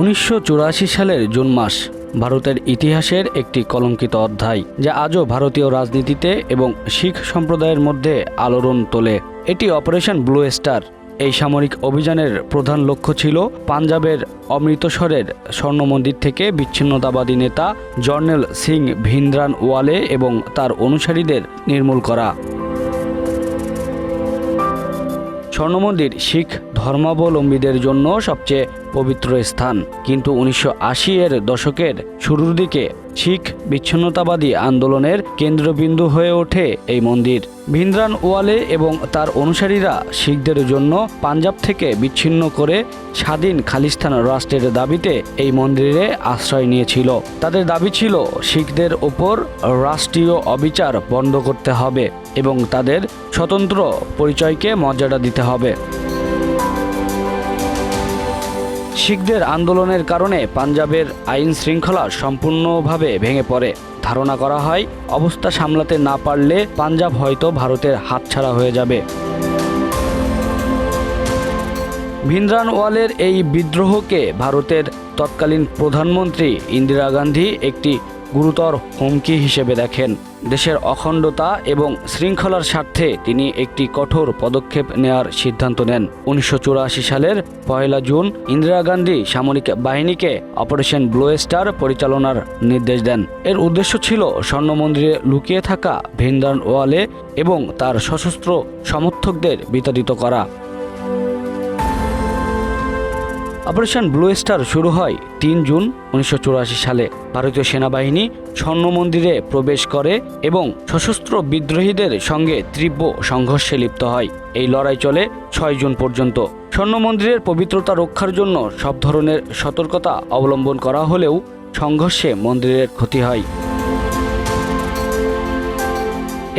উনিশশো চুরাশি সালের জুন মাস ভারতের ইতিহাসের একটি কলঙ্কিত অধ্যায়, যা আজও ভারতীয় রাজনীতিতে এবং শিখ সম্প্রদায়ের মধ্যে আলোড়ন তোলে। এটি অপারেশন ব্লু স্টার। এই সামরিক অভিযানের প্রধান লক্ষ্য ছিল পাঞ্জাবের অমৃতসরের স্বর্ণমন্দির থেকে বিচ্ছিন্নতাবাদী নেতা জর্নেল সিং ভিন্দ্রান ওয়ালে এবং তার অনুসারীদের নির্মূল করা। স্বর্ণমন্দির শিখ ধর্মাবলম্বীদের জন্য সবচেয়ে পবিত্র স্থান। কিন্তু উনিশশো আশি এর দশকের শুরুর দিকে শিখ বিচ্ছিন্নতাবাদী আন্দোলনের কেন্দ্রবিন্দু হয়ে ওঠে এই মন্দির। ভিন্দ্রান ওয়ালে এবং তার অনুসারীরা শিখদের জন্য পাঞ্জাব থেকে বিচ্ছিন্ন করে স্বাধীন খালিস্তান রাষ্ট্রের দাবিতে এই মন্দিরে আশ্রয় নিয়েছিল। তাদের দাবি ছিল, শিখদের ওপর রাষ্ট্রীয় অবিচার বন্ধ করতে হবে এবং তাদের স্বতন্ত্র পরিচয়কে মর্যাদা দিতে হবে। শিখদের আন্দোলনের কারণে পাঞ্জাবের আইন শৃঙ্খলা সম্পূর্ণভাবে ভেঙে পড়ে। ধারণা করা হয়, অবস্থা সামলাতে না পারলে পাঞ্জাব হয়তো ভারতের হাতছাড়া হয়ে যাবে। ভিন্দ্রানওয়ালের এই বিদ্রোহকে ভারতের তৎকালীন প্রধানমন্ত্রী ইন্দিরা গান্ধী একটি গুরুতর হুমকি হিসেবে দেখেন। দেশের অখণ্ডতা এবং শৃঙ্খলার স্বার্থে তিনি একটি কঠোর পদক্ষেপ নেওয়ার সিদ্ধান্ত নেন। উনিশশো চুরাশি সালের পয়লা জুন ইন্দিরা গান্ধী সামরিক বাহিনীকে অপারেশন ব্লু স্টার পরিচালনার নির্দেশ দেন। এর উদ্দেশ্য ছিল স্বর্ণ মন্দিরে লুকিয়ে থাকা ভিন্দান ওয়ালে এবং তার সশস্ত্র সমর্থকদের বিতাড়িত করা। অপারেশন ব্লু স্টার শুরু হয় তিন জুন উনিশশো চুরাশি সালে। ভারতীয় সেনাবাহিনী স্বর্ণ মন্দিরে প্রবেশ করে এবং সশস্ত্র বিদ্রোহীদের সঙ্গে তীব্র সংঘর্ষে লিপ্ত হয়। এই লড়াই চলে ছয় জুন পর্যন্ত। স্বর্ণ মন্দিরের পবিত্রতা রক্ষার জন্য সব ধরনের সতর্কতা অবলম্বন করা হলেও সংঘর্ষে মন্দিরের ক্ষতি হয়।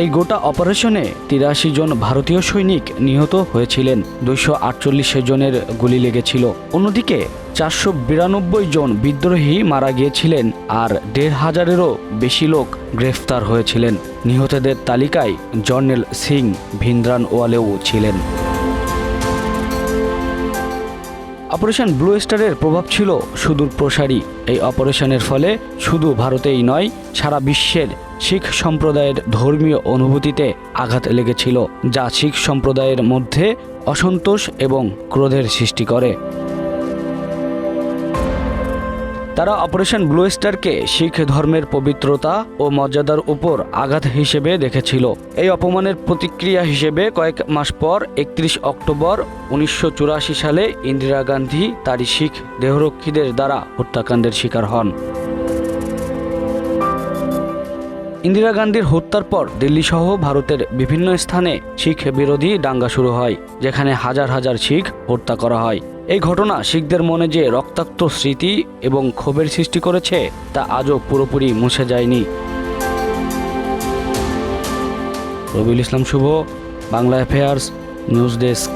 এই গোটা অপারেশনে তিরাশি জন ভারতীয় সৈনিক নিহত হয়েছিলেন। দুইশো আটচল্লিশ জনের গুলি লেগেছিল। অন্যদিকে চারশো বিরানব্বই জন বিদ্রোহী মারা গিয়েছিলেন আর দেড় হাজারেরও বেশি লোক গ্রেফতার হয়েছিলেন। নিহতদের তালিকায় জর্নেল সিং, ভিন্দ্রান ওয়ালেও ছিলেন। অপারেশন ব্লু স্টারের প্রভাব ছিল সুদূর প্রসারী। এই অপারেশনের ফলে শুধু ভারতেই নয়, সারা বিশ্বের শিখ সম্প্রদায়ের ধর্মীয় অনুভূতিতে আঘাত লেগেছিল, যা শিখ সম্প্রদায়ের মধ্যে অসন্তোষ এবং ক্রোধের সৃষ্টি করে। তারা অপারেশন ব্লু স্টারকে শিখ ধর্মের পবিত্রতা ও মর্যাদার উপর আঘাত হিসেবে দেখেছিল। এই অপমানের প্রতিক্রিয়া হিসেবে কয়েক মাস পর, একত্রিশ অক্টোবর উনিশশো চুরাশি সালে ইন্দিরা গান্ধী তারই শিখ দেহরক্ষীদের দ্বারা হত্যাকাণ্ডের শিকার হন। ইন্দিরা গান্ধীর হত্যার পর দিল্লি সহ ভারতের বিভিন্ন স্থানে শিখ বিরোধী দাঙ্গা শুরু হয়, যেখানে হাজার হাজার শিখ হত্যা করা হয়। এই ঘটনা শিখদের মনে যে রক্তাক্ত স্মৃতি এবং ক্ষোভের সৃষ্টি করেছে, তা আজও পুরোপুরি মুছে যায়নি। Rabiul Islam Shuvo, Bangla affairs news desk